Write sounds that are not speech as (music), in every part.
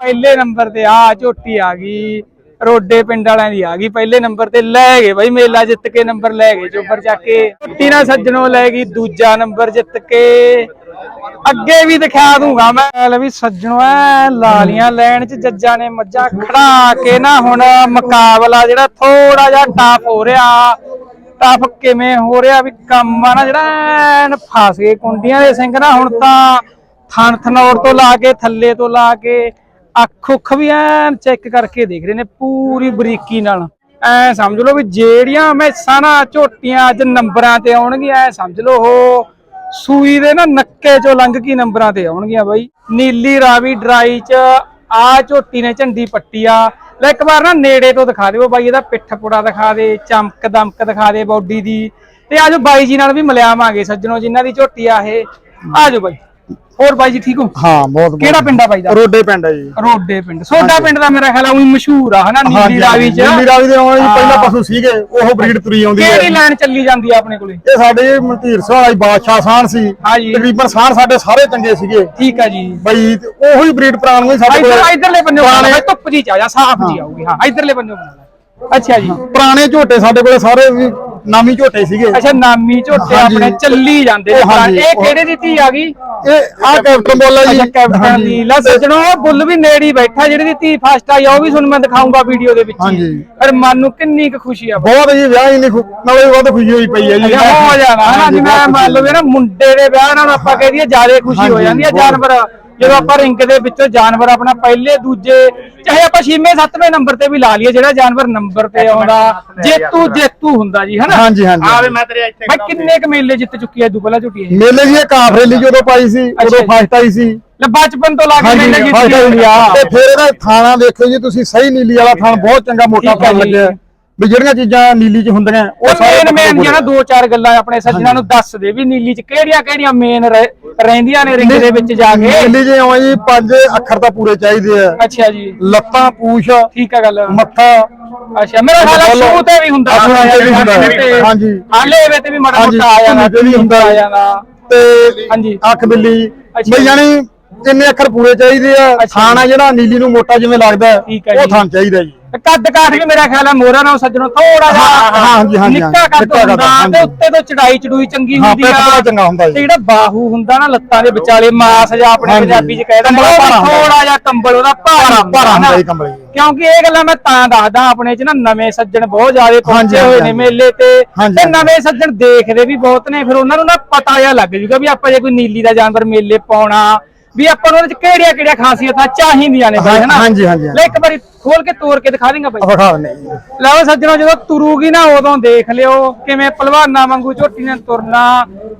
ਪਹਿਲੇ ਨੰਬਰ ਤੇ ਆ ਝੋਟੀ ਆ ਗਈ, ਰੋਡੇ ਪਿੰਡ ਵਾਲਿਆਂ ਦੀ ਆ ਗਈ, ਪਹਿਲੇ ਨੰਬਰ ਤੇ ਲੈ ਗਏ ਬਈ, ਮੇਲਾ ਜਿੱਤ ਕੇ ਨੰਬਰ ਲੈ ਗਏ, ਚੋਬਰ ਚੱਕ ਕੇ। ਝੋਟੀ ਨਾ ਸੱਜਣੋ ਲੈ ਗਈ, ਦੂਜਾ ਨੰਬਰ ਜਿੱਤ ਕੇ। ਅੱਗੇ ਵੀ ਦਿਖਾ ਦੂੰਗਾ ਮੈਂ, ਲੈ ਵੀ ਸੱਜਣੋ ਐ, ਲਾਲੀਆਂ ਲੈਣ ਚ ਜੱਜਾਂ ਨੇ ਮੱਝਾਂ ਖੜਾ ਕੇ ਨਾ ਹੁਣ ਮੁਕਾਬਲਾ ਜਿਹੜਾ ਥੋੜਾ ਜਿਹਾ ਟਫ ਹੋ ਰਿਹਾ। ਟਫ ਕਿਵੇਂ ਹੋ ਰਿਹਾ ਵੀ ਕੰਮ ਆ ਨਾ ਜਿਹੜਾ, ਐਨ ਫਸ ਗਏ ਕੁੰਡੀਆਂ ਦੇ ਸਿੰਘ ਨਾ ਹੁਣ ਤਾਂ ਥਣ ਥਨੌੜ ਤੋਂ ਲਾ ਕੇ, ਥੱਲੇ ਤੋਂ ਲਾ ਕੇ। ਅੱਖ ਉੱਖ ਵੀ ਐਨ ਚੈੱਕ ਕਰਕੇ ਦੇਖ ਰਹੇ ਨੇ ਪੂਰੀ ਬਰੀਕੀ ਨਾਲ। ਐ ਸਮਝ ਲਓ ਵੀ ਜਿਹੜੀਆਂ ਮੈਸਾਂ ਨਾ ਝੋਟੀਆਂ ਅੱਜ ਨੰਬਰਾਂ ਤੇ ਆਉਣਗੀਆਂ, ਐ ਸਮਝ ਲਓ ਉਹ ਸੂਈ ਦੇ ਨਾ ਨੱਕੇ ਚੋਂ ਲੰਘ ਕੇ ਨੰਬਰਾਂ ਤੇ ਆਉਣਗੀਆਂ ਬਾਈ। ਨੀਲੀ ਰਾਵੀ ਡਰਾਈ ਚ ਆ ਝੋਟੀ ਨੇ ਝੰਡੀ ਪੱਟੀ ਆ। ਲੈ ਇੱਕ ਵਾਰ ਨਾ ਨੇੜੇ ਤੋਂ ਦਿਖਾ ਦਿਓ ਬਾਈ, ਇਹਦਾ ਪਿੱਠ ਪੁੜਾ ਦਿਖਾ ਦੇ, ਚਮਕ ਦਮਕ ਦਿਖਾ ਦੇ ਬਾਡੀ ਦੀ। ਤੇ ਆਜੋ ਬਾਈ ਜੀ ਨਾਲ ਵੀ ਮਿਲਿਆਵਾਂਗੇ ਸੱਜਣੋ, ਜਿਨ੍ਹਾਂ ਦੀ ਝੋਟੀ ਆ ਇਹ। ਆਜੋ ਬਾਈ। ਹੋਰ ਬਾਈ ਜੀ ਠੀਕ ਹੋ? ਹਾਂ ਬਹੁਤ ਬਹੁਤ ਕਿਹੜਾ ਪਿੰਡ ਆ ਬਾਈ ਦਾ? ਰੋਡੇ ਪਿੰਡ ਹੈ ਜੀ। ਰੋਡੇ ਪਿੰਡ। ਸੋਡਾ ਪਿੰਡ ਦਾ ਮੇਰਾ ਖਿਆਲ ਆ ਉਹੀ ਮਸ਼ਹੂਰ ਆ ਹਨਾ ਨੀਲੀ ਰਾਵੀ ਚ। ਨੀਲੀ ਰਾਵੀ ਦੇ ਆਉਣ ਜੀ ਪਹਿਲਾਂ। ਪਸ਼ੂ ਸੀਗੇ ਉਹ ਬਰੀਡ ਤੁਰੀ ਆਉਂਦੀ ਹੈ। ਕਿਹੜੀ ਲਾਈਨ ਚੱਲੀ ਜਾਂਦੀ ਆ ਆਪਣੇ ਕੋਲੇ? ਇਹ ਸਾਡੇ ਮਨਤੀਰ ਸਿੰਘ ਵਾਲੀ ਬਾਦਸ਼ਾਹ ਸਾਨ ਸੀ। ਤਕਰੀਬਨ ਸਾਨ ਸਾਡੇ ਸਾਰੇ ਚੰਗੇ ਸੀਗੇ। ਠੀਕ ਆ ਜੀ। ਬਈ ਉਹੀ ਬਰੀਡ ਪੁਰਾਣੀ ਸਾਡੇ ਇਧਰ ਕੋਲ ਇਧਰਲੇ ਬੰਨੇ ਬਣਾ ਧੁੱਪ ਜੀ ਚ ਆ ਜਾ ਸਾਫ਼ ਜੀ ਆਊਗੀ। ਹਾਂ ਇਧਰਲੇ ਬੰਨੇ ਬਣਾ ਲੈ। ਅੱਛਾ ਜੀ। ਪੁਰਾਣੇ ਝੋਟੇ ਸਾਡੇ ਕੋਲੇ ਸਾਰੇ ਵੀ ਨਾਮੀ ਝੋਟੇ ਸੀਗੇ। ਅੱਛਾ ਨਾਮੀ ਝੋਟੇ। ਆਪਣੇ ਚੱਲੀ ਜਾਂਦੇ ਨੇ। ਇਹ ਕਿਹੜੇ ਦੀ ਧੀ ਆ ਗਈ? ਇਹ ਆ ਕੈਪਟਨ ਬੋਲਾ ਜੀ ਅੱਛਾ ਕੈਪਟਨ ਦੀ ਲੈ ਸੱਜਣੋ ਬੁੱਲ ਵੀ ਨੇੜੇ ਹੀ ਬੈਠਾ ਜਿਹੜੀ ਦੀ ਧੀ ਫਸਟ ਆਈ ਆ ਉਹ ਵੀ ਤੁਹਾਨੂੰ ਮੈਂ ਦਿਖਾਉਂਗਾ ਵੀਡੀਓ ਦੇ ਵਿੱਚ। ਹਾਂਜੀ। ਪਰ ਮਨ ਨੂੰ ਕਿੰਨੀ ਕੁ ਖੁਸ਼ੀ ਆ ਬਹੁਤ ਜੀ ਵਿਆਹ ਹੀ ਨਹੀਂ ਖੁ- ਨਾਲੇ ਵੱਧ ਖੁਸ਼ੀ ਹੋਈ ਪਈ ਹੈ ਜੀ ਅੱਛਾ ਹੋ ਜਾਣਾ ਹਨਾ ਹਾਂਜੀ, ਜਿਵੇਂ ਬਹੁਤ ਮੰਨ ਲਓ ਵੀ ਨਾ ਮੁੰਡੇ ਦੇ ਵਿਆਹ ਨਾਲ ਆਪਾਂ ਕਹਿ ਦਈਏ ਜ਼ਿਆਦਾ ਖੁਸ਼ੀ ਹੋ ਹਾਂਜੀ, ਜਾਂਦੀ ਹੈ ਬਹੁਤ। ਜਾਨਵਰ ਜਦੋਂ ਆਪਾਂ ਰਿੰਗ ਦੇ ਵਿੱਚੋਂ ਜਾਨਵਰ ਆਪਣਾ ਪਹਿਲੇ ਦੂਜੇ ਚਾਹੇ ਆਪਾਂ ਛੇਵੇਂ ਸੱਤਵੇਂ ਨੰਬਰ ਤੇ ਵੀ ਲਾ ਲਈਏ ਜਿਹੜਾ ਜਾਨਵਰ ਨੰਬਰ ਤੇ ਆਉਂਦਾ ਜੇਤੂ ਜੇਤੂ ਹੁੰਦਾ ਜੀ ਹਨਾ? ਹਾਂਜੀ ਹਾਂਜੀ ਆਵੇ ਮੈਂ ਤੇਰੇ ਇੱਥੇ ਬਾਈ ਕਿੰਨੇ ਕ ਮੇਲੇ ਜਿੱਤ ਚੁੱਕੀ ਹੈ ਦੁਪਲਾ ਝੁੱਟੀ ਇਹ? ਮੇਲੇ ਜੀ ਇਹ ਕਾਫਰੇਲੀ ਜਦੋਂ ਪਾਈ ਸੀ ਉਦੋਂ। ਫਸਟ ਆਈ ਸੀ। ਲੈ ਬਚਪਨ ਤੋਂ ਲਾ ਕੇ ਮੇਲੇ ਫਸਟ ਜਿੱਤੀ ਤੇ ਫਿਰ ਇਹਦਾ ਥਾਣਾ ਦੇਖਿਓ ਜੀ ਤੁਸੀਂ ਸਹੀ ਨੀਲੀ ਵਾਲਾ ਥਾਣ ਬਹੁਤ ਚੰਗਾ ਮੋਟਾ ਜੀ। ਲੱਗਿਆ। ਵੀ ਜਿਹੜੀਆਂ ਚੀਜ਼ਾਂ ਨੀਲੀ 'ਚ ਹੁੰਦੀਆਂ ਉਹ ਮੇਨ ਮੇਨ ਜਿਹੜਾ ਦੋ ਚਾਰ ਗੱਲਾਂ ਆਪਣੇ ਸੱਜਣਾ ਨੂੰ ਦੱਸ ਦੇ ਵੀ ਨੀਲੀ ਚ ਕਿਹੜੀਆਂ ਕਿਹੜੀਆਂ ਮੇਨ ਰਹਿੰਦੀਆਂ ਨੇ ਰਿੰਗ ਦੇ ਵਿੱਚ ਜਾ ਕੇ। ਨੀਲੀ ਜੇ ਆਉਂ ਜੀ ਪੰਜ ਅੱਖਰ ਤਾਂ ਪੂਰੇ ਚਾਹੀਦੇ ਆ। ਅੱਛਾ ਜੀ। ਲੱਤਾਂ ਪੂਛ ਠੀਕ ਆ ਗੱਲ। ਮੱਥਾ। ਅੱਛਾ ਮੇਰਾ ਖਿਆਲ ਹੈ ਸ਼ੂ ਤੇ ਵੀ ਹੁੰਦਾ। ਹਾਂਜੀ। ਹਾਲੇ ਵੇ ਤੇ ਵੀ ਮਾੜਾ ਮੋਟਾ ਆ ਜਾਂਦਾ ਤੇ ਵੀ ਹੁੰਦਾ। ਆ ਜਾਂਦਾ ਤੇ ਹਾਂਜੀ। ਅੱਖ ਬਿੱਲੀ। ਬਈ। ਜਾਨੀ ਕਿੰਨੇ ਅੱਖਰ ਪੂਰੇ ਚਾਹੀਦੇ ਆ। ਥਾਣਾ ਜਿਹੜਾ ਨੀਲੀ ਨੂੰ ਮੋਟਾ ਜਿਵੇਂ ਲੱਗਦਾ ਉਹ। ਥਾਣ ਚਾਹੀਦਾ ਜੀ। ਕੱਦ ਕਾਠ ਵੀ ਮੇਰਾ ਖਿਆਲ ਹੈ ਮੋਰਾ ਨਾਲ ਸੱਜਣੋਂ ਥੋੜਾ ਹਾਂ, ਜਿਹਾ ਹਾਂਜੀ, ਹਾਂਜੀ, ਨਿੱਕਾ ਕੱਦ ਨਿੱਕਾ ਕੱਦ, ਹੁੰਦਾ ਤੇ ਹਾਂਜੀ। ਉੱਤੇ ਤੋਂ ਚੜਾਈ ਚੜੂਈ ਚੰਗੀ ਹਾਂ, ਹੁੰਦੀ ਪਿੱਠ ਆ ਬੜਾ ਚੰਗਾ ਹੁੰਦਾ ਜੀ। ਤੇ ਜਿਹੜਾ ਬਾਹੂ ਹੁੰਦਾ ਨਾ ਲੱਤਾਂ ਦੇ ਵਿਚਾਲੇ ਮਾਸ ਜਾਂ ਆਪਣੇ ਹਾਂਜੀ। ਪੰਜਾਬੀ ਚ ਕਹਿ ਦਿੰਦੇ ਕੰਬਲ ਭਾਰਾ ਹੁੰਦਾ। ਥੋੜਾ ਜਿਹਾ ਕੰਬਲ ਉਹਦਾ ਭਾਰਾ ਭਾਰਾ ਹੁੰਦਾ। ਜੀ ਕੰਬਲ ਜੀ। ਕਿਉਂਕਿ ਇਹ ਗੱਲਾਂ ਮੈਂ ਤਾਂ ਦੱਸਦਾ ਆਪਣੇ ਚ ਨਾ ਨਵੇਂ ਸੱਜਣ ਬਹੁਤ ਜ਼ਿਆਦਾ ਪਹੁੰਚੇ ਹਾਂਜੀ, ਹੋਏ ਨੇ ਹਾਂਜੀ। ਮੇਲੇ ਤੇ ਹਾਂਜੀ, ਤੇ ਹਾਂਜੀ। ਨਵੇਂ ਸੱਜਣ ਦੇਖਦੇ ਵੀ ਬਹੁਤ ਨੇ ਫਿਰ ਉਹਨਾਂ ਨੂੰ ਨਾ ਪਤਾ ਜਿਹਾ ਲੱਗ ਜੂਗਾ ਵੀ ਆਪਾਂ ਜੇ ਕੋਈ ਨੀਲੀ ਦਾ ਜਾਨਵਰ ਮੇਲੇ ਪਾਉਣਾ ਵੀ ਆਪਾਂ ਨੂੰ ਉਹਦੇ ਚ ਕਿਹੜੀਆਂ ਕਿਹੜੀਆਂ ਖਾਸੀਅਤਾਂ ਚਾਹੀਦੀਆਂ ਨੇ ਬਾਈ ਹਨਾ ਹਾਂਜੀ, ਹਾਂਜੀ। ਲੈ ਇੱਕ ਵਾਰੀ ਖੋਲ ਕੇ ਤੋੜ ਕੇ ਦਿਖਾ ਦੇਂਗਾ ਬਾਈ। ਵਿਖਾ ਦਿੰਦੇ ਜੀ। ਲਓ ਸੱਜਣੋ ਜਦੋਂ ਤੁਰੂਗੀ ਨਾ ਉਦੋਂ ਦੇਖ ਲਿਓ ਕਿਵੇਂ ਪਹਿਲਵਾਨਾਂ ਵਾਂਗੂ ਝੋਟੀ ਨੇ ਤੁਰਨਾ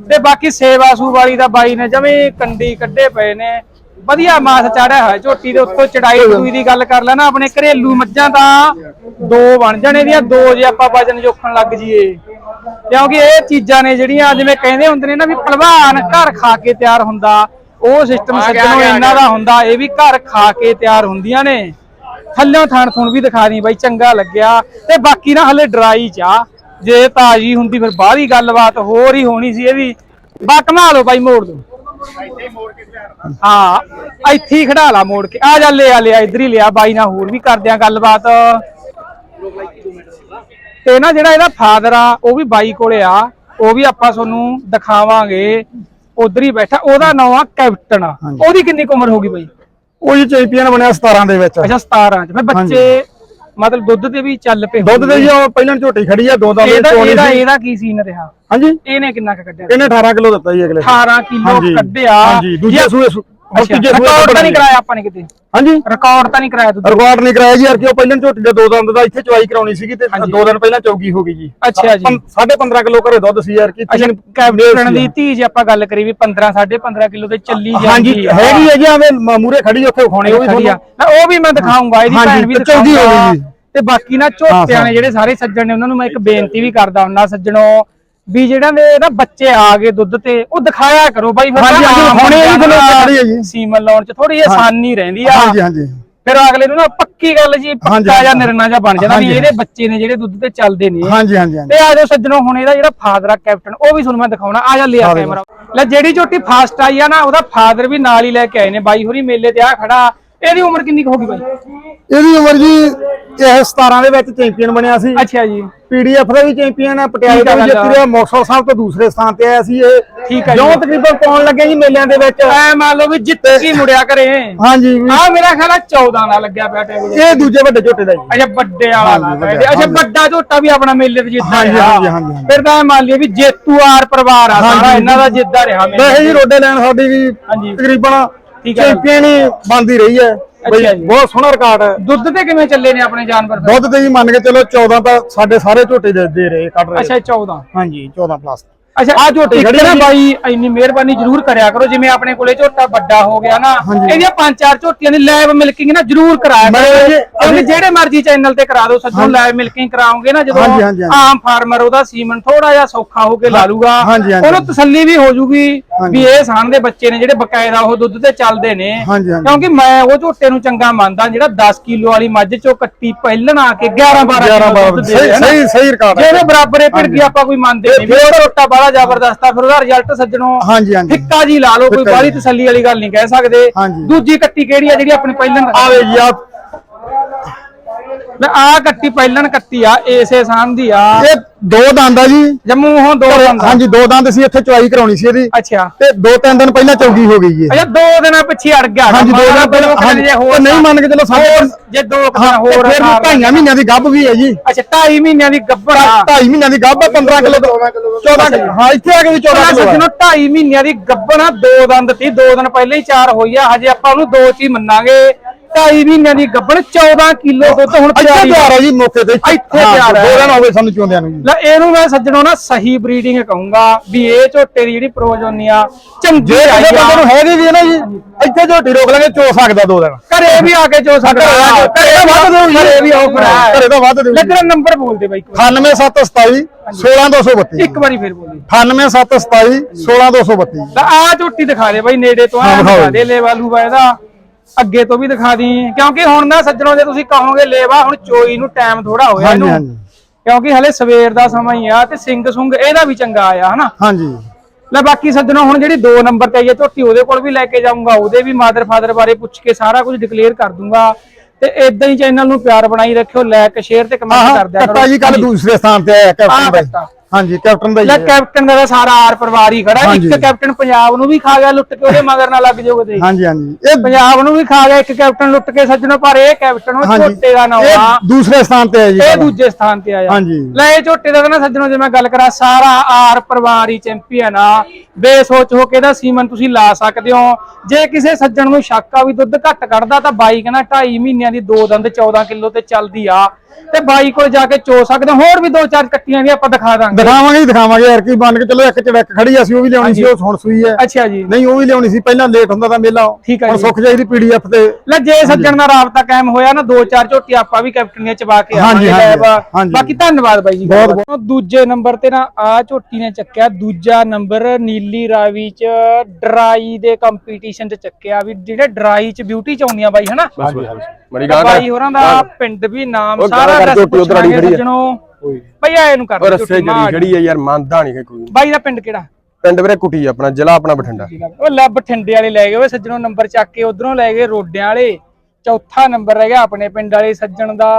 ਤੇ ਬਾਕੀ ਸੇਵਾ ਸੂ ਵਾਲੀ ਦਾ ਬਾਈ ਨੇ ਜਮੇ ਕੰਡੀ ਕੱਢੇ ਪਏ ਨੇ। ਵਧੀਆ ਮਾਸ ਚਾੜਿਆ ਹੋਇਆ ਝੋਟੀ ਦੇ ਉੱਤੋਂ ਚੜਾਈ ਦੂਈ ਦੀ ਗੱਲ ਕਰ ਲੈਣਾ ਆਪਣੇ ਘਰੇਲੂ ਮੱਝਾਂ ਤਾਂ ਦੋ ਬਣ ਜਾਣੇ ਦੀਆਂ ਦੋ ਜੇ ਆਪਾਂ ਵਜਨ ਜੋਖਣ ਲੱਗ ਜੀਏ ਕਿਉਂਕਿ ਇਹ ਚੀਜ਼ਾਂ ਨੇ ਜਿਹੜੀਆਂ ਜਿਵੇਂ ਕਹਿੰਦੇ ਹੁੰਦੇ ਨੇ ਨਾ ਵੀ ਪਹਿਲਵਾਨ ਘਰ ਖਾ ਕੇ ਤਿਆਰ ਹੁੰਦਾ। ਉਹ ਸਿਸਟਮ ਸੱਜਣੋ ਇਹਨਾਂ ਦਾ ਹੁੰਦਾ ਇਹ ਵੀ ਘਰ ਖਾ ਕੇ ਤਿਆਰ ਹੁੰਦੀਆਂ ਨੇ। ਥੱਲਿਓਂ ਥਾਣ ਥੂਣ ਵੀ ਦਿਖਾ ਦੀ ਬਾਈ ਚੰਗਾ ਲੱਗਿਆ। ਤੇ ਬਾਕੀ ਨਾ ਹਲੇ ਡਰਾਈ ਚ ਜੇ ਤਾਜੀ ਹੁੰਦੀ ਫਿਰ ਬਾਹਰੀ ਗੱਲਬਾਤ ਹੋਰ ਹੀ ਹੋਣੀ ਸੀ ਇਹਦੀ। ਬਾ ਕਮਾ ਲਓ ਬਾਈ ਮੋੜ ਦੋ ਹਾਂ ਇੱਥੇ ਹੀ ਖੜਾ ਲਾ ਮੋੜ ਕੇ। ਆ ਜਾ ਲੈ ਆ ਲਿਆ ਇਧਰ ਹੀ ਲਿਆ। ਬਾਈ ਨਾਲ ਹੋਰ ਵੀ ਕਰਦੇ ਆ ਗੱਲਬਾਤ। ਤੇ ਨਾ ਜਿਹੜਾ ਇਹਦਾ ਫਾਦਰ ਆ ਉਹ ਵੀ ਬਾਈ ਕੋਲੇ ਆ। ਉਹ ਵੀ ਆਪਾਂ ਤੁਹਾਨੂੰ ਦਿਖਾਵਾਂਗੇ। ਉਧਰ ਹੀ ਬੈਠਾ ਉਹਦਾ ਨਾਮ ਆ ਕੈਪਟਨ। ਉਹਦੀ ਕਿੰਨੀ ਉਮਰ ਹੋਗੀ ਬਾਈ? ਉਹ ਜੀ ਚੈਂਪੀਅਨ ਬਣਿਆ 17 ਦੇ ਵਿੱਚ। ਅੱਛਾ 17 ਚ। ਫਿਰ ਬੱਚੇ ਮਤਲਬ ਦੁੱਧ ਤੇ ਵੀ ਚੱਲ ਪਏ ਦੁੱਧ ਦੇ ਜੀ ਪਹਿਲਾਂ ਝੋਟੀ ਖੜੀ ਆ ਦੋ ਦਾ ਇਹਦਾ ਇਹਦਾ ਇਹਦਾ ਕੀ ਸੀਨ ਰਿਹਾ ਹਾਂਜੀ। ਇਹਨੇ ਕਿੰਨਾ ਕੱਢਿਆ? ਇਹਨੇ 18 ਕਿਲੋ ਦਿੱਤਾ ਜੀ ਅਗਲੇ। 18 ਕਿਲੋ ਕੱਢਿਆ। ਹਾਂਜੀ। ਦੂਜੇ ਸੂਏ ਹੁਣ ਤੀਜੇ ਰਿਕਾਰਡ ਤਾਂ ਨਹੀਂ ਕਰਾਇਆ ਆਪਾਂ ਨੇ ਕਿਤੇ? ਹਾਂਜੀ। ਰਿਕਾਰਡ ਤਾਂ ਨਹੀਂ ਕਰਾਇਆ ਦੁੱਧ ਰਿਕਾਰਡ ਨਹੀਂ ਕਰਾਇਆ ਜੀ ਯਾਰ ਕਿ ਉਹ ਪਹਿਲਾਂ ਝੋਟੀ ਦੇ ਦੋ ਦੰਦ ਦਾ ਇੱਥੇ ਚਵਾਈ ਕਰਾਉਣੀ ਸੀਗੀ ਤੇ ਦੋ ਦਿਨ ਪਹਿਲਾਂ ਚੌਗੀ ਹੋ ਗਈ ਜੀ। ਅੱਛਾ ਜੀ। ਸਾਢੇ 15 ਕਿਲੋ ਘਰੇ ਦੁੱਧ ਸੀ ਯਾਰ ਕਿ ਅੱਛਾ ਕੈਪਟਨ ਦੀ ਧੀ ਜੇ ਆਪਾਂ ਗੱਲ ਕਰੀ ਵੀ 15 15.5 ਕਿਲੋ ਤੇ ਚੱਲੀ ਜਾਂਦੀ ਹੈਗੀ ਹੈ ਜੀ ਆਵੇਂ ਮੂਰੇ ਖੜੀ ਉੱਥੇ ਉਖਾਉਣੀ ਉਹ ਵੀ ਖੜੀ ਆ। ਤੁਹਾਨੂੰ। ਨਾ ਉਹ ਵੀ ਮੈਂ ਦਿਖਾਉਂਗਾ ਇਹਦੀ ਹਾਂਜੀ, ਭੈਣ ਵੀ ਤੇ ਚੌਗੀ ਹੋ ਦਿਖਾਊਂਗਾ। ਗਈ ਜੀ। ਤੇ ਬਾਕੀ ਨਾ ਝੋਟਿਆਂ। ਨੇ ਜਿਹੜੇ ਸਾਰੇ ਸੱਜਣ ਨੇ ਉਹਨਾਂ ਨੂੰ ਮੈਂ ਇੱਕ ਬੇਨਤੀ ਵੀ ਕਰਦਾ ਹੁੰਦਾ ਸੱਜਣੋ ਵੀ ਜਿਹੜਾ ਦੇ ਨਾ ਬੱਚੇ ਆ ਗਏ ਦੁੱਧ ਤੇ ਉਹ ਦਿਖਾਇਆ ਕਰੋ ਬਾਈ ਫਿਰ ਹਾਂਜੀ, ਹਾਂਜੀ, ਆਮ ਹੁਣੇ ਇਹ ਬੰਦਾ ਗੱਲੋਂ ਖੜੀ ਹੈ ਜੀ। ਸੀਮਨ ਲਾਉਣ ਚ ਥੋੜੀ ਆਸਾਨੀ ਰਹਿੰਦੀ ਆ। ਹਾਂਜੀ ਹਾਂਜੀ। ਫਿਰ ਅਗਲੇ ਨੂੰ ਨਾ ਪੱਕੀ ਗੱਲ ਜੀ ਪੱਕਾ ਹਾਂਜੀ, ਜਾਂ ਹਾਂਜੀ। ਨਿਰਣਾ ਜਾਂ ਬਣ ਜਾਂਦਾ ਵੀ ਹਾਂਜੀ, ਇਹਦੇ ਬੱਚੇ ਨੇ ਜਿਹੜੇ ਦੁੱਧ ਤੇ ਚੱਲਦੇ ਨੇ। ਹਾਂਜੀ ਹਾਂਜੀ ਹਾਂਜੀ। ਤੇ ਆ ਜਾਓ ਸੱਜਣੋ ਹੁਣ ਇਹਦਾ ਜਿਹੜਾ ਫਾਦਰ ਆ ਕੈਪਟਨ ਉਹ ਵੀ ਤੁਹਾਨੂੰ ਮੈਂ ਦਿਖਾਉਣਾ। ਆ ਜਾ ਲਿਆ। ਕੈਮਰਾ। ਲੈ ਜਿਹੜੀ ਝੋਟੀ ਫਾਸਟ ਆਈ ਆ ਨਾ ਉਹਦਾ ਫਾਦਰ ਵੀ ਨਾਲ ਹੀ ਲੈ ਕੇ ਆਏ ਨੇ। ਬਾਈ ਹੋਰੀ ਮੇਲੇ ਤੇ ਆ ਖੜਾ। ਇਹਦੀ ਉਮਰ ਕਿੰਨੀ ਕੁ ਹੋ ਗਈ ਬਾਈ ਇਹਦੀ ਉਮਰ ਜੀ ਇਹ 17 ਦੇ ਵਿੱਚ ਚੈਂਪੀਅਨ ਬਣਿਆ ਸੀ ਅੱਛਾ ਜੀ ਪੀਡੀਐਫ ਦਾ ਵੀ ਚੈਂਪੀਅਨ ਹੈ ਪਟਿਆਲੇ ਦਾ ਵੀ ਗੱਲ ਆ। ਜਿੱਤ ਰਿਹਾ ਮੁਕਤਸਰ ਸਾਹਿਬ ਤੋਂ ਦੂਸਰੇ ਸਥਾਨ ਤੇ ਆਇਆ ਸੀ ਇਹ ਠੀਕ ਆ ਜੋ। ਤਕਰੀਬਨ ਪਾਉਣ ਲੱਗੇ ਜੀ ਮੇਲਿਆਂ ਦੇ ਵਿੱਚ ਐ ਮੰਨ ਲਓ ਵੀ ਜਿੱਤ ਕੀ ਮੁੜਿਆ ਕਰੇ ਹਾਂਜੀ ਆ ਮੇਰਾ ਖਿਆਲ ਆ 14 ਨਾਲ ਲੱਗਿਆ ਪਿਆ ਟੇਬਲ ਇਹ ਦੂਜੇ ਵੱਡੇ ਝੋਟੇ ਦਾ ਜੀ ਅੱਛਾ ਵੱਡੇ ਵਾਲਾ ਅੱਛਾ। ਵੱਡਾ ਝੋਟਾ ਵੀ ਆਪਣਾ ਮੇਲੇ ਤੇ ਜਿੱਤਦਾ ਹਾਂਜੀ। ਹਾਂਜੀ, ਹਾਂਜੀ। ਫਿਰ ਤਾਂ ਮੰਨ ਲਿਓ ਵੀ ਜੇਤੂ ਆਰ ਪਰਿਵਾਰ ਆ ਸਾਰਾ। ਇਹਨਾਂ ਦਾ ਜਿੱਤਦਾ ਰਿਹਾ ਮੇਲੇ ਜੀ। ਰੋਡੇ ਲੈਣ ਸਾਡੀ ਵੀ। ਤਕਰੀਬਨ ਠੀਕ। ਚੈਂਪੀਅਨ ਹੀ ਬਣਦੀ ਰਹੀ ਹੈ ਬਈ ਅੱਛਾ ਜੀ। ਬਹੁਤ ਸੋਹਣਾ ਰਿਕਾਰਡ ਹੈ ਦੁੱਧ ਤੇ ਕਿਵੇਂ ਚੱਲੇ ਨੇ ਆਪਣੇ ਜਾਨਵਰ ਫਿਰ? ਦੁੱਧ ਤੇ ਜੀ ਮੰਨ ਕੇ ਚਲੋ 14 ਤਾਂ ਸਾਡੇ ਸਾਰੇ ਝੋਟੇ ਦੇ ਦੇ ਰਹੇ ਕੱਢ ਰਹੇ ਅੱਛਾ 14 ਹਾਂਜੀ 14 ਪਲੱਸ ਅੱਛਾ ਆਹ ਝੋਟੀ ਖੜੀ ਨਾ। ਬਾਈ ਇੰਨੀ ਮਿਹਰਬਾਨੀ ਜ਼ਰੂਰ ਕਰਿਆ ਕਰੋ ਜਿਵੇਂ ਆਪਣੇ ਕੋਲੇ ਝੋਟਾ ਵੱਡਾ ਹੋ ਗਿਆ ਨਾ। ਇਹਦੀਆਂ ਪੰਜ ਚਾਰ ਝੋਟੀਆਂ ਦੀ ਲਾਈਵ ਮਿਲਕਿੰਗ ਨਾ ਜ਼ਰੂਰ ਕਰਾਇਆ ਕਰੋ ਕਿਉਂਕਿ ਜਿਹੜੇ ਮਰਜ਼ੀ ਚੈਨਲ ਤੇ ਕਰਾ ਦਿਓ ਸੱਜਣੋਂ ਲਾਈਵ ਮਿਲਕਿੰਗ ਕਰਾਉਂਗੇ ਨਾ ਜਦੋਂ। ਆਮ ਫਾਰਮਰ ਉਹਦਾ ਸੀਮਨ ਥੋੜਾ ਜਿਹਾ ਸੌਖਾ ਹੋ ਕੇ ਲਾ ਲੂਗਾ। ਉਹਨੂੰ ਤਸੱਲੀ ਵੀ ਹੋ ਜੂਗੀ। ਵੀ ਇਹ ਸਾਨ ਦੇ ਬੱਚੇ ਨੇ ਜਿਹੜੇ ਬਕਾਇਦਾ ਉਹ ਦੁੱਧ ਤੇ ਚੱਲਦੇ ਨੇ। ਕਿਉਂਕਿ ਮੈਂ ਉਹ ਝੋਟੇ ਨੂੰ ਚੰਗਾ ਮੰਨਦਾ ਜਿਹੜਾ 10 ਕਿਲੋ ਵਾਲੀ ਮੱਝ ਚੋਂ ਕੱਟੀ ਪਹਿਲਣ ਆ ਕੇ 11 12 11 ਕਿਲੋ 12 ਦੁੱਧ ਦੇ ਸਹੀ। ਸਹੀ ਰਿਕਾਰਡ ਜੇ ਹੈ ਉਹਦੇ ਬਰਾਬਰ ਇਹ ਭਿੜ ਗਈ ਆਪਾਂ ਕੋਈ ਮੰਨਦੇ ਨਹੀਂ ਉਹ ਝੋਟਾ ਬੜਾ ਜ਼ਬਰਦਸਤ ਆ ਫਿਰ ਉਹਦਾ ਰਿਜ਼ਲਟ ਸੱਜਣੋਂ ਹਾਂਜੀ ਹਾਂਜੀ ਫਿੱਕਾ ਜੀ ਲਾ ਲਓ ਕੋਈ ਬਾਹਲੀ। ਤਸੱਲੀ ਵਾਲੀ ਗੱਲ ਨਹੀਂ ਕਹਿ ਸਕਦੇ। ਦੂਜੀ ਕੱਟੀ ਕਿਹੜੀ ਆ ਜਿਹੜੀ ਆਪਣੀ ਪਹਿਲਣ ਆਵੇ ਜੀ ਆ ਲੈ ਆ ਕੱਟੀ ਪਹਿਲਣ ਕੱਟੀ ਆ ਏਸੇ ਸਾਨ ਦੀ ਆ। ਇਹ ਦੋ ਦੰਦ ਆ ਜੀ। ਜੰਮੂ ਹੋਂ ਦੋ ਦੰਦ। ਹਾਂਜੀ ਦੋ ਦੰਦ ਸੀ ਇੱਥੇ ਚੁਆਈ ਕਰਾਉਣੀ ਸੀ ਇਹਦੀ। ਅੱਛਾ। ਤੇ ਦੋ ਤਿੰਨ ਦਿਨ ਪਹਿਲਾਂ ਚੌਗੀ ਹੋ ਗਈ ਜੀ ਅੱਛਾ ਦੋ ਦਿਨਾਂ ਪਿੱਛੇ ਅੜ ਗਿਆ। ਹਾਂਜੀ ਦੋ ਦਿਨ ਪਹਿਲਾਂ ਨਹੀਂ ਮੰਨ ਕੇ ਚਲੋ ਸਾਡੇ ਜੇ ਦੋ ਕੁ ਦਿਨ ਹਾਂ ਹੋਰ ਫਿਰ ਢਾਈਆਂ ਮਹੀਨਿਆਂ ਦੀ ਗੱਭ ਵੀ ਹੈ ਜੀ। ਅੱਛਾ 2.5 ਮਹੀਨਿਆਂ ਦੀ ਗੱਭਰ ਆ। ਢਾਈ ਮਹੀਨਿਆਂ ਦੀ ਗੱਭ ਹੈ 15 ਕਿਲੋ 14 ਕਿਲੋ। ਹਾਂ ਇੱਥੇ ਆ ਕੇ ਵੀ 14 ਕਿਲੋ ਸੱਜਣੋ 2.5 ਮਹੀਨਿਆਂ ਦੀ ਗੱਭਣ ਆ ਦੋ ਦੰਦ ਤੀ ਦੋ ਦਿਨ ਪਹਿਲਾਂ ਹੀ ਚਾਰ ਹੋਈ ਆ। ਹਜੇ ਆਪਾਂ ਉਹਨੂੰ ਦੋ ਚ ਹੀ ਮੰਨਾਂਗੇ। 2.5 ਮਹੀਨਿਆਂ ਦੀ ਗੱਭਣ 14 ਕਿਲੋ ਦੁੱਧ ਹੁਣ ਇੱਥੇ ਤਿਆਰੀ ਤਿਆਰ ਹੈ ਜੀ ਮੌਕੇ ਤੇ। ਇੱਥੇ ਤਿਆਰ ਹੈ। ਦੋ ਦਿਨ ਹੋ ਗਏ ਸਾਨੂੰ ਚੋਂਦਿਆਂ ਨੂੰ ਜੀ। ਲੈ ਇਹਨੂੰ ਮੈਂ ਸੱਜਣੋ ਨਾ ਸਹੀ ਬਰੀਡਿੰਗ ਕਹੂੰਗਾ ਵੀ ਇਹ ਝੋਟੇ ਦੀ ਜਿਹੜੀ ਪ੍ਰੋਜੋਨੀ ਆ ਚੰਗੀ ਜੇ ਆਈ ਕਿਸੇ ਬੰਦੇ ਨੂੰ ਹੈਗੀ ਵੀ ਹੈ ਨਾ ਜੀ ਇੱਥੇ ਝੋਟੀ ਰੋਕ ਲਾਂਗੇ ਚੋ ਸਕਦਾ ਦੋ ਦਿਨ। ਘਰੇ ਵੀ ਆ ਕੇ ਜੋ ਸਕਦਾ। ਘਰੇ ਤਾਂ ਵੱਧ ਦਿਓ ਜੀ। ਘਰੇ ਵੀ ਆਫਰ ਹੈ। ਘਰੇ ਤਾਂ ਵੱਧ ਦਿਓ ਜੀ। ਲੈ ਤੇਰਾ ਨੰਬਰ ਬੋਲ ਦੇ ਬਾਈ ਇੱਕ ਵਾਰੀ। 98727 16232 ਇੱਕ ਵਾਰੀ ਫੇਰ ਬੋਲੀ। 98727 16232 ਲੈ ਆ ਝੋਟੀ ਦਿਖਾ ਦੇ ਬਾਈ ਨੇੜੇ ਤੋਂ। ਆ ਹਾਂ, ਦਿਖਾਓ ਦਿਖਾ ਦੇ ਲੈ ਵਾਲੂ ਬਾ ਇਹਦਾ। ਅੱਗੇ ਤੋਂ ਵੀ ਦਿਖਾ ਦੀ। ਕਿਉਂਕਿ ਹੁਣ ਨਾ ਸੱਜਣੋ ਜੇ ਤੁਸੀਂ ਕਹੋਗੇ ਲੈਵਾ ਹੁਣ ਚੋਈ ਨੂੰ ਟਾਈਮ ਥੋੜਾ ਹੋਇਆ ਹਾਂਜੀ ਇਹਨੂੰ। ਹਾਂਜੀ। ਕਿਉਂਕਿ ਹਲੇ ਸਵੇਰ ਦਾ ਸਮਾਂ ਹੀ ਆ ਤੇ ਸਿੰਘ ਸੁੰਗ ਇਹਦਾ ਵੀ ਚੰਗਾ ਆਇਆ ਹਨਾ? ਹਾਂਜੀ। ਲੈ ਬਾਕੀ ਸੱਜਣੋ ਹੁਣ ਜਿਹੜੀ 2 ਨੰਬਰ ਤੇ ਆਈ ਹੈ ਝੋਟੀ ਉਹਦੇ ਕੋਲ ਵੀ ਲੈ ਕੇ ਜਾਊਂਗਾ। ਉਹਦੇ ਵੀ ਮਾਦਰ ਫਾਦਰ ਬਾਰੇ ਪੁੱਛ ਕੇ ਸਾਰਾ ਕੁਝ ਡਿਕਲੇਅਰ ਕਰ ਦੂੰਗਾ। ਤੇ ਇਦਾਂ ਹੀ ਚੈਨਲ ਨੂੰ ਪਿਆਰ ਬਣਾਈ ਰੱਖਿਓ ਲਾਈਕ ਸ਼ੇਅਰ ਤੇ ਕਮੈਂਟ ਆਹ ਕਰ ਦਿਆ ਕਰੋ। ਕੱਟਾ ਜੀ ਕੱਲ ਦੂਸਰੇ ਸਥਾਨ ਤੇ ਆਇਆ ਆਹ ਕੈਪਟਨ ਦਾ ਕੱਟਾ। ਹਾਂਜੀ ਕੈਪਟਨ ਦਾ ਹੀ ਲੈ ਹੈ। ਕੈਪਟਨ ਦਾ ਤਾਂ ਸਾਰਾ ਆਰ ਪਰਿਵਾਰ ਹੀ ਖੜਾ ਹਾਂਜੀ। ਇੱਕ ਕੈਪਟਨ ਪੰਜਾਬ ਨੂੰ ਵੀ ਖਾ ਗਿਆ ਲੁੱਟ ਕੇ ਉਹਦੇ ਮਗਰ ਨਾ ਲੱਗ ਜਾਓ ਤੇ। ਹਾਂਜੀ ਹਾਂਜੀ। ਇਹ ਪੰਜਾਬ ਨੂੰ ਵੀ ਖਾ ਗਿਆ ਇੱਕ ਕੈਪਟਨ ਲੁੱਟ ਕੇ ਸੱਜਣੋ ਪਰ ਇਹ ਕੈਪਟਨ ਉਹ ਹਾਂਜੀ। ਝੋਟੇ ਦਾ ਨਾਮ ਇਹ ਆ। ਦੂਸਰੇ ਸਥਾਨ ਤੇ ਹੈ ਜੀ ਇਹ ਦੂਜੇ ਸਥਾਨ ਤੇ ਆਇਆ। ਹਾਂਜੀ। ਲੈ ਇਹ ਝੋਟੇ ਦਾ ਨਾ ਸੱਜਣੋ ਜੇ ਮੈਂ ਗੱਲ ਕਰਾਂ ਸਾਰਾ ਆਰ ਪਰਿਵਾਰ ਹੀ ਚੈਂਪੀਅਨ ਆ। ਬੇਸੋਚ ਹੋ ਕੇ ਇਹਦਾ ਸੀਮਨ ਤੁਸੀਂ ਲਾ ਸਕਦੇ ਹੋ। ਜੇ ਕਿਸੇ ਸੱਜਣ ਨੂੰ ਸ਼ੱਕ ਆ ਵੀ ਦੁੱਧ ਘੱਟ ਕੱਢਦਾ ਤਾਂ ਬਾਈ ਕਹਿੰਦਾ 2.5 ਮਹੀਨਿਆਂ ਦੀ ਦੋ ਦੰਦ 14 ਕਿਲੋ ਤੇ ਚੱਲਦੀ ਆ। ਤੇ ਬਾਈ ਕੋਲ ਜਾ ਕੇ ਚੋ ਸਕਦੇ ਹੋ। ਹੋਰ ਵੀ ਦੋ ਚਾਰ ਕੱਟੀਆਂ ਵੀ ਆਪਾਂ ਦਿਖਾ ਦਾਂਗੇ। ਦਿਖਾਵਾਂਗੇ ਜੀ ਦਿਖਾਵਾਂਗੇ। ਯਾਰ ਕੀ ਬਣ ਕੇ ਚਲੋ ਇੱਕ ਚੜਕ ਖੜੀ ਆ, ਅਸੀਂ ਉਹ ਵੀ ਲਿਆਉਣੀ ਸੀ ਉਹ ਹੁਣ ਸੂਈ ਹੈ ਅੱਛਾ ਜੀ। ਨਹੀਂ ਉਹ ਵੀ ਲਿਆਉਣੀ ਸੀ ਪਹਿਲਾਂ ਲੇਟ ਹੁੰਦਾ ਤਾਂ ਮੇਲਾ। ਠੀਕ ਹੈ ਹੁਣ ਜੀ। ਸੁੱਖ ਜਾਈ ਦੀ ਪੀਡੀਐਫ ਤੇ। ਲੈ ਜੇ ਸੱਜਣ ਦਾ ਰਾਬਤਾ ਕਾਇਮ ਹੋਇਆ ਨਾ ਦੋ ਚਾਰ ਝੋਟੀ ਆਪਾਂ ਵੀ ਕੈਪਟਨੀਆਂ ਚਬਾ ਕੇ ਆਵਾਂਗੇ ਹਾਂਜੀ, ਲੈਬ। ਹਾਂਜੀ। ਬਾਕੀ ਧੰਨਵਾਦ ਬਾਈ ਜੀ ਬਹੁਤ- ਬਹੁਤ ਦੂਜੇ ਨੰਬਰ ਤੇ ਨਾ ਆ ਝੋਟੀ ਨੇ ਚੱਕਿਆ ਦੂਜਾ ਨੰਬਰ ਨੀਲੀ ਰਾਵੀ ਚ ਡਰਾਈ ਦੇ ਕੰਪੀਟੀਸ਼ਨ ਚ ਚੱਕਿਆ ਵੀ ਜਿਹੜੇ ਡਰਾਈ ਚ ਬਿਊਟੀ ਚ ਆਉਂਦੀਆਂ ਬਾਈ ਹਨਾ? ਮੜੀ ਬਾਈ ਹੋਰਾਂ ਦਾ ਪਿੰਡ ਵੀ ਨਾਮ ਉਹ ਸਾਰਾ ਗਾਂ ਕਰ ਦੱਸ ਝੋਟੀ ਉੱਧਰ ਵਾਲੀ ਪੁੱਛਾਂਗੇ ਖੜੀ ਆ। ਸੱਜਣੋ। ਬਈ ਆ ਇਹਨੂੰ ਕਰ ਉਹ ਦਿਓ ਰਸੇ ਝੋਟੀ ਮਾਰ। ਜਿਹੜੀ ਖੜੀ ਹੈ ਯਾਰ ਮੰਨਦਾ ਨਹੀਂ ਕੋਈ ਬਾਈ ਦਾ ਪਿੰਡ ਕਿਹੜਾ? ਪਿੰਡ ਵੀਰੇ ਕੁਟੀ ਆ ਆਪਣਾ ਜ਼ਿਲ੍ਹਾ ਆਪਣਾ ਬਠਿੰਡਾ। ਉਹ ਲੈ ਬਠਿੰਡੇ ਵਾਲੇ ਲੈ ਗਏ ਓਏ ਸੱਜਣੋਂ ਨੰਬਰ ਚੱਕ ਕੇ ਉਧਰੋਂ ਲੈ ਗਏ ਰੋਡਿਆਂ ਵਾਲੇ। ਚੌਥਾ ਨੰਬਰ ਰਹਿ ਗਿਆ ਆਪਣੇ ਪਿੰਡ ਵਾਲੇ ਸੱਜਣ ਦਾ।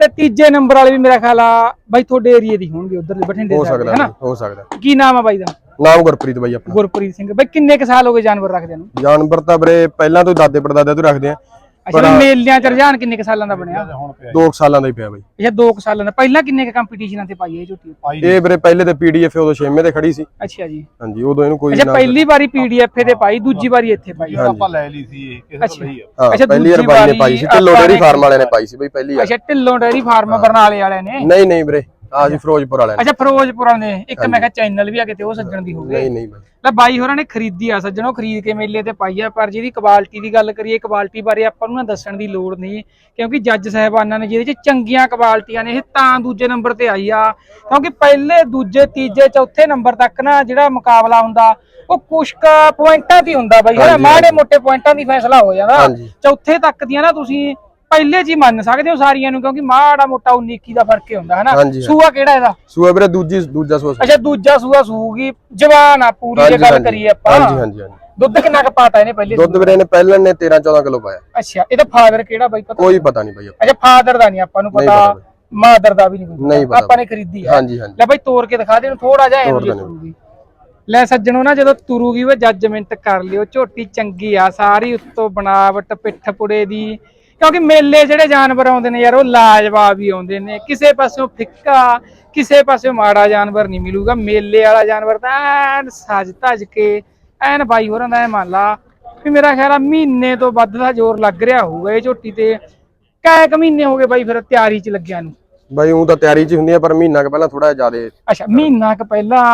ਤੇ ਤੀਜੇ ਨੰਬਰ ਵਾਲੇ ਵੀ ਮੇਰਾ ਖਿਆਲ ਆ ਬਾਈ ਤੁਹਾਡੇ ਏਰੀਏ ਦੀ ਹੋਣਗੇ ਉਧਰ ਬਠਿੰਡੇ ਹੋ ਹੋ ਸਕਦਾ। ਕੀ ਨਾਮ ਆ ਬਾਈ ਦਾ? ਨਾਮ ਗੁਰਪ੍ਰੀਤ ਬਾਈ ਆਪਣਾ। ਗੁਰਪ੍ਰੀਤ ਸਿੰਘ। ਬਾਈ ਕਿੰਨੇ ਕ ਸਾਲ ਹੋ ਗਏ ਜਾਨਵਰ ਰੱਖਦੇ ਨੂੰ? ਜਾਨਵਰ ਤਾਂ ਵੀਰੇ ਪਹਿਲਾਂ ਤੋਂ ਦਾਦੇ ਪੜਦਾਦੇ ਤੋਂ ਰੱਖਦੇ ਆ। ਅੱਛਾ ਮੇਲਿਆਂ ਚ ਰੁਝਾਨ ਕਿੰਨੇ ਕ ਸਾਲਾਂ ਦਾ ਬਣਿਆ? ਦੋ ਕੁ ਸਾਲਾਂ ਦਾ ਹੀ ਪਿਆ ਬਾਈ। ਅੱਛਾ 2 ਸਾਲਾਂ ਦਾ। ਪਹਿਲਾਂ ਕਿੰਨੇ ਕ ਕੰਪੀਟੀਸ਼ਨਾਂ ਤੇ ਪਾਈ ਇਹ ਝੋਟੀ? ਇਹ ਵੀਰੇ ਪਹਿਲੇ ਤੇ ਪੀਡੀਐਫ ਉਦੋਂ 6ਵੇਂ ਤੇ ਖੜੀ ਸੀ। ਅੱਛਾ ਜੀ। ਹਾਂਜੀ ਉਦੋਂ ਇਹਨੂੰ ਕੋਈ ਅੱਛਾ ਨਾ ਪਹਿਲੀ ਵਾਰੀ ਪੀਡੀਐਫ ਤੇ ਪਾਈ ਦੂਜੀ ਵਾਰੀ ਇੱਥੇ ਪਾਈ। ਆਪਾਂ ਲੈ ਲਈ ਸੀ ਇਹ ਕਿਸੇ ਤੋਂ ਲਈ ਆ। ਹਾਂ ਅੱਛਾ, ਪਹਿਲੀ ਵਾਰ ਦੂਜੀ ਬਾਈ ਨੇ ਵਾਰੀ ਪਾਈ ਸੀ ਢਿੱਲੋਂ ਆਪਾਂ ਡੇਰੀ ਨੇ- ਫਾਰਮ ਵਾਲਿਆਂ ਨੇ ਪਾਈ ਸੀ ਬਈ ਪਹਿਲੀ ਵਾਰ। ਅੱਛਾ ਢਿੱਲੋਂ ਡੈਰੀ ਫਾਰਮ ਬਰਨਾਲੇ ਵਾਲਿਆਂ ਨੇ? ਨਹੀਂ ਨਹੀਂ ਵੀਰੇ। ਆ ਜੀ ਫਿਰੋਜ਼ਪੁਰ ਵਾਲਿਆਂ ਨੇ। ਅੱਛਾ ਫਿਰੋਜ਼ਪੁਰ ਵਾਲੇ ਨੇ। ਇੱਕ ਮੈਂ ਕਿਹਾ ਚੈਨਲ ਵੀ ਆ ਕਿਤੇ ਉਹ ਸੱਜਣ ਦੀ ਹੋਵੇ ਨਹੀਂ ਨਹੀਂ ਬਾਈ ਲੈ ਬਾਈ ਹੋਰਾਂ ਨੇ ਖਰੀਦੀ ਆ ਸੱਜਣੋ ਖਰੀਦ ਕੇ ਮੇਲੇ ਤੇ ਪਾਈ ਆ ਪਰ ਜਿਹਦੀ ਕੁਆਲਿਟੀ ਦੀ ਗੱਲ ਕਰੀਏ ਕੁਆਲਿਟੀ ਬਾਰੇ ਆਪਾਂ ਨੂੰ ਨਾ ਦੱਸਣ ਦੀ ਲੋੜ ਨਹੀਂ ਕਿਉਂਕਿ ਜੱਜ ਸਾਹਿਬਾਨਾਂ ਨੇ ਜਿਹਦੇ ਚ ਚੰਗੀਆਂ ਕੁਆਲਿਟੀਆਂ ਨੇ ਇਹ ਤਾਂ ਦੂਜੇ ਨੰਬਰ ਤੇ ਆਈ ਆ। ਕਿਉਂਕਿ ਪਹਿਲੇ ਦੂਜੇ ਤੀਜੇ ਚੌਥੇ ਨੰਬਰ ਤੱਕ ਨਾ ਜਿਹੜਾ ਮੁਕਾਬਲਾ ਹੁੰਦਾ ਉਹ ਕੁਛ ਕੁ ਪੁਆਇੰਟਾਂ ਦੀ ਹੁੰਦਾ ਬਾਈ। ਹਨਾ ਮਾੜੇ ਮੋਟੇ ਪੁਆਇੰਟਾਂ ਦੀ ਫੈਸਲਾ ਹੋ ਜਾਂਦਾ। ਚੌਥੇ ਤੱਕ ਦੀਆਂ ਨਾ ਤੁਸੀਂ ਪਹਿਲੇ ਜੀ ਮੰਨ ਸਕਦੇ ਹੋ ਸਾਰੀਆਂ ਨੂੰ ਕਿਉਂਕਿ ਮਾੜਾ ਮੋਟਾ 19 21 ਦਾ ਫ਼ਰਕ ਹੀ ਹੁੰਦਾ ਹਨਾ? ਹਾਂਜੀ, ਹਾਂਜੀ। ਸੂਆ ਕਿਹੜਾ ਇਹਦਾ? ਸੂਆ ਵੀਰੇ ਦੂਜੀ ਦੂਜਾ ਸੂਆ ਅੱਛਾ ਦੂਜਾ ਸੂਆ ਸੂਗੀ ਜਵਾਨ ਆ ਪੂਰੀ ਜੇ ਗੱਲ। ਕਰੀਏ ਆਪਾਂ। ਹਾਂਜੀ ਹਾਂਜੀ ਹਾਂਜੀ। ਦੁੱਧ ਕਿੰਨਾ ਕੁ ਪਾਤਾ ਇਹਨੇ ਪਹਿਲੇ ਦੁੱਧ ਵੀਰੇ ਨੇ ਪਹਿਲਣ ਨੇ 13 14 ਕਿਲੋ ਪਾਇਆ। ਅੱਛਾ ਇਹਦਾ ਫਾਦਰ ਕਿਹੜਾ ਬਾਈ ਪਤਾ? ਕੋਈ ਪਤਾ ਨਹੀਂ ਬਈ ਆਪਾਂ। ਅੱਛਾ ਫਾਦਰ ਦਾ ਨਹੀਂ ਆਪਾਂ ਨੂੰ ਨਹੀਂ ਪਤਾ ਪਤਾ ਬਈ। ਮਾਦਰ ਦਾ ਵੀ ਨਹੀਂ ਪਤਾ। ਨਹੀਂ ਪਤਾ ਆਪਾਂ ਨੇ ਖਰੀਦੀ ਹੈ ਹਾਂਜੀ ਹਾਂਜੀ। ਲੈ ਬਾਈ ਤੋੜ ਕੇ ਦਿਖਾ ਦੇ ਇਹਨੂੰ ਥੋੜਾ ਜਿਹਾ ਇਹੋ ਤੋੜ ਜਿਹਾ ਦਿੰਦੇ। ਤੁਰੂਗੀ ਲੈ ਸੱਜਣੋ ਨਾ ਜਦੋਂ ਤੁਰੂਗੀ ਉਹ ਜੱਜਮੈਂਟ ਕਰ ਲਿਓ। ਝੋਟੀ ਚੰਗੀ ਆ ਸਾਰੀ ਉੱਤੋਂ ਬਣਾਵਟ ਪਿੱਠ ਪੁੜੇ ਦੀ। ਕਿਉਂਕਿ ਮੇਲੇ ਜਿਹੜੇ ਜਾਨਵਰ ਆਉਂਦੇ ਨੇ ਯਾਰ ਉਹ ਲਾਜਵਾਬ ਹੀ ਆਉਂਦੇ ਨੇ। ਕਿਸੇ ਪਾਸਿਓਂ ਫਿੱਕਾ ਕਿਸੇ ਪਾਸਿਓਂ ਮਾੜਾ ਜਾਨਵਰ ਨਹੀਂ ਮਿਲੂਗਾ। ਮੇਲੇ ਵਾਲਾ ਜਾਨਵਰ ਤਾਂ ਐਨ ਸਜ ਧਜ ਕੇ ਐਨ ਬਾਈ ਹੋਰਾਂ ਦਾ ਐ ਮੰਨ ਲਾ ਵੀ ਮੇਰਾ ਖਿਆਲ ਆ ਮਹੀਨੇ ਤੋਂ ਵੱਧ ਦਾ ਜ਼ੋਰ ਲੱਗ ਰਿਹਾ ਹੋਊਗਾ ਇਹ ਝੋਟੀ ਤੇ। ਕੈ ਕੁ ਮਹੀਨੇ ਹੋ ਗਏ ਬਾਈ ਫਿਰ ਤਿਆਰੀ 'ਚ ਲੱਗਿਆ ਨੂੰ। ਬਈ ਉਹ ਤਾਂ ਤਿਆਰੀ 'ਚ ਹੀ ਹੁੰਦੀ ਆ ਪਰ ਮਹੀਨਾ ਕੁ ਪਹਿਲਾਂ ਥੋੜਾ ਜ਼ਿਆਦਾ ਅੱਛਾ ਮਹੀਨਾ ਕੁ ਪਹਿਲਾਂ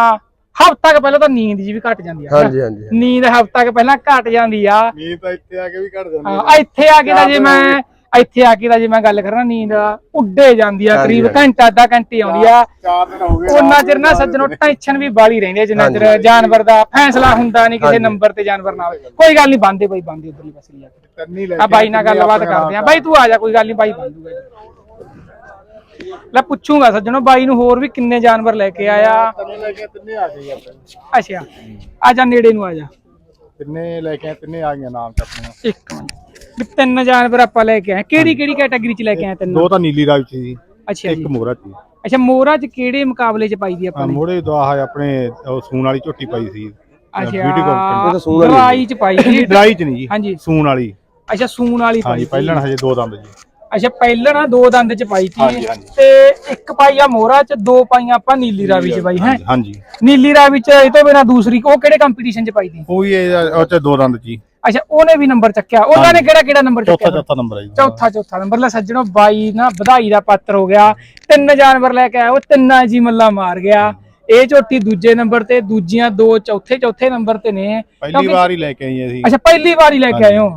ਹਫ਼ਤਾ ਕੁ ਪਹਿਲਾਂ ਤਾਂ ਨੀਂਦ ਜੀ ਵੀ ਘਟ ਜਾਂਦੀ ਆ ਹਾਂਜੀ ਹਾਂਜੀ ਨੀਂਦ ਹਫ਼ਤਾ ਕੁ ਪਹਿਲਾਂ ਘਟ ਜਾਂਦੀ ਆ। ਨੀਂਦ ਤਾਂ ਇੱਥੇ ਆ ਕੇ ਵੀ ਘਟ ਜਾਂਦੀ ਹਾਂ, ਇੱਥੇ ਆ ਕੇ ਤਾਂ ਜੇ ਮੈਂ ਇੱਥੇ ਆ ਕੇ ਤਾਂ ਜੇ ਮੈਂ ਗੱਲ ਕਰਾਂ ਨੀਂਦ ਉੱਡੇ ਜਾਂਦੀ ਆ ਕਰੀਬ। ਘੰਟਾ ਅੱਧਾ ਘੰਟੇ ਆਉਂਦੀ ਆ। ਚਾਰ ਦਿਨ ਹੋ ਗਏ ਉਹਨਾਂ ਚਿਰ ਨਾ ਸੱਜਣੋ ਟੈਨਸ਼ਨ ਵੀ ਬਾਲੀ ਰਹਿੰਦੀ ਆ ਜਿੰਨਾ ਚਿਰ। ਜਾਨਵਰ ਦਾ ਫੈਸਲਾ ਹੁੰਦਾ ਨਹੀਂ ਕਿਸੇ। ਨੰਬਰ ਤੇ ਜਾਨਵਰ ਨਾ ਹੋਵੇ ਕੋਈ ਗੱਲ ਨਹੀਂ ਬੰਦੇ ਬਾਈ ਬੰਦੇ ਉਧਰਲੀ ਪਾਸੇ ਲਿਆ ਕੇ। ਤੰਨੀ ਲੈ ਆ ਬਾਈ ਨਾਲ ਗੱਲਬਾਤ ਕਰਦੇ ਆ। ਬਾਈ ਤੂੰ ਆ ਜਾ ਕੋਈ ਗੱਲ ਨਹੀਂ ਬਾਈ ਬੰਦੂਗਾ ਜੀ। ਲੈ ਪੁੱਛੂਗਾ ਸੱਜਣੋ ਬਾਈ ਨੂੰ ਹੋਰ ਵੀ ਕਿੰਨੇ ਜਾਨਵਰ ਲੈ ਕੇ ਆਇਆ? ਤੰਨੇ ਲੈ ਕੇ ਤਿੰਨੇ ਆ ਗਏ ਆਪਾਂ ਅੱਛਾ ਆ ਜਾ ਨੇੜੇ ਨੂੰ ਆ ਜਾ। ਤਿੰਨੇ ਲੈ ਕੇ ਆਏ, ਤਿੰਨੇ ਆ ਗਈਆਂ ਨਾਮ ਚ ਆਪਣੇ। ਇੱਕ ਮਿੰਟ। ਤਿੰਨ ਜਾਨਵਰ ਆਪਾਂ ਲੈ ਕੇ ਆਏ। ਕਿਹੜੀ ਕਿਹੜੀ ਕੈਟਾਗਰੀ ਚ ਲੈ ਕੇ ਆਏ ਤਿੰਨ? ਦੋ ਤਾਂ ਨੀਲੀ ਰਾਵ ਚ ਸੀ ਅੱਛਾ ਇੱਕ ਮੋਰਾ ਚ ਅੱਛਾ ਮੋਰਾ ਚ ਕਿਹੜੇ ਮੁਕਾਬਲੇ ਚ ਪਾਈ ਦੀ ਆਪਾਂ ਨੇ? ਮੋੜੇ ਦੋ ਆਹ ਆਪਣੇ ਉਹ ਸੂਣ ਵਾਲੀ ਝੋਟੀ ਪਾਈ ਸੀ। ਬਿਊਟੀ ਅੱਛਾ ਤਾਂ ਸੂਣ ਵਾਲੀ ਦਵਾਈ ਚ ਪਾਈ ਸੀ। (laughs) ਡਰਾਈ ਚ ਨਹੀਂ ਜੀ ਹਾਂਜੀ। ਸੂਣ ਵਾਲੀ। ਅੱਛਾ ਸੂਣ ਵਾਲੀ ਪਾਈ। ਪਹਿਲਾਂ ਹਜੇ ਦੋ ਦੰਦ ਜੀ। ਅੱਛਾ ਪਹਿਲਾਂ ਨਾ ਦੋ ਦੰਦ ਚ ਪਾਈ ਹਾਂਜੀ, ਸੀ ਹਾਂਜੀ। ਤੇ ਇੱਕ ਪਾਈ ਆ ਮੋਰਾ ਚ ਦੋ ਪਾਈਆਂ ਆਪਾਂ ਨੀਲੀ ਰਾਵੀ ਚ ਪਾਈ ਹੈ? ਹਾਂਜੀ, ਹਾਂਜੀ ਨੀਲੀ ਰਾਵੀ ਚ ਇਹ ਤੋਂ ਬਿਨਾ ਦੂਸਰੀ ਉਹ ਕਿਹੜੇ ਕੰਪੀਟੀਸ਼ਨ ਚ ਪਾਈ ਦੀ ਉਹ ਵੀ ਇਹ ਉਹ ਚ ਦੋ ਦੰਦ ਜੀ। ਅੱਛਾ ਉਹਨੇ ਵੀ ਨੰਬਰ ਚੱਕਿਆ। ਉਹਨਾਂ ਨੇ ਕਿਹੜਾ ਕਿਹੜਾ ਨੰਬਰ ਚੌਥਾ ਚੱਕਿਆ ਚੌਥਾ ਨੰਬਰ ਹੈ ਜੀ। ਚੌਥਾ ਚੌਥਾ ਨੰਬਰ। ਲੈ ਸੱਜਣੋ ਬਾਈ ਨਾ ਵਧਾਈ ਦਾ ਪਾਤਰ ਹੋ ਗਿਆ। ਤਿੰਨ ਜਾਨਵਰ ਲੈ ਕੇ ਆਇਆ ਉਹ ਤਿੰਨਾਂ ਜੀ ਮੱਲਾ ਮਾਰ ਗਿਆ। ਇਹ ਝੋਟੀ ਦੂਜੇ ਨੰਬਰ ਤੇ ਦੂਜੀਆਂ ਦੋ ਚੌਥੇ ਚੌਥੇ ਨੰਬਰ ਤੇ ਨੇ। ਪਹਿਲੀ ਕਿਉਂਕਿ- ਵਾਰ ਹੀ ਲੈ ਕੇ ਆਈ ਅਸੀਂ। ਅੱਛਾ ਪਹਿਲੀ ਵਾਰੀ ਲੈ ਕੇ ਆਏ ਹੋ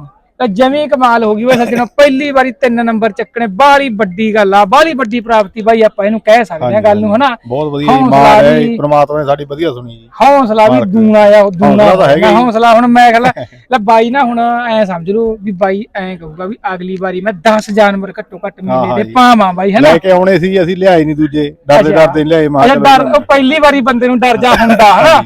ਤਾਂ ਜਮੀ ਕਮਾਲ ਹੋ ਗਈ ਓਏ ਸੱਜਣੋ ਪਹਿਲੀ ਵਾਰੀ ਤਿੰਨ ਨੰਬਰ ਚੱਕਣੇ ਬਾਹਲੀ ਵੱਡੀ ਗੱਲ ਆ ਬਾਹਲੀ ਵੱਡੀ ਪ੍ਰਾਪਤੀ ਬਾਈ ਆਪਾਂ ਇਹਨੂੰ ਕਹਿ ਸਕਦੇ ਆ ਗੱਲ ਨੂੰ ਹਨਾ? ਬਹੁਤ ਵਧੀਆ ਜੀ ਮਾਰ ਹੈ ਪ੍ਰਮਾਤਮਾ ਨੇ ਸਾਡੀ ਵਧੀਆ ਸੁਣੀ ਜੀ। ਹੌਸਲਾ ਵੀ ਦੂਣਾ ਆ ਦੂਣਾ ਹੀ। ਹੌਸਲਾ ਹੁਣ ਮੈਂ ਕਹਿੰਦਾ (laughs) ਲੈ ਬਾਈ ਨਾ ਹੁਣ ਐ ਸਮਝ ਲਓ ਵੀ ਬਾਈ ਐ ਕਹੂਗਾ ਵੀ ਅਗਲੀ ਵਾਰੀ ਮੈਂ 10 ਜਾਨਵਰ ਘੱਟੋ ਘੱਟ ਮੇਲੇ ਦੇ। ਪਾਵਾਂ ਬਾਈ ਹੈਨਾ? ਲੈ ਕੇ ਆਉਣੇ ਸੀ ਅਸੀਂ ਲਿਆਏ ਨਹੀਂ ਦੂਜੇ। ਡਰਦੇ। ਡਰਦੇ ਲਿਆਏ ਮਾਰ ਪਹਿਲੀ ਵਾਰੀ ਬੰਦੇ ਨੂੰ ਡਰ ਜਾ ਹੁੰਦਾ ਹਨਾ?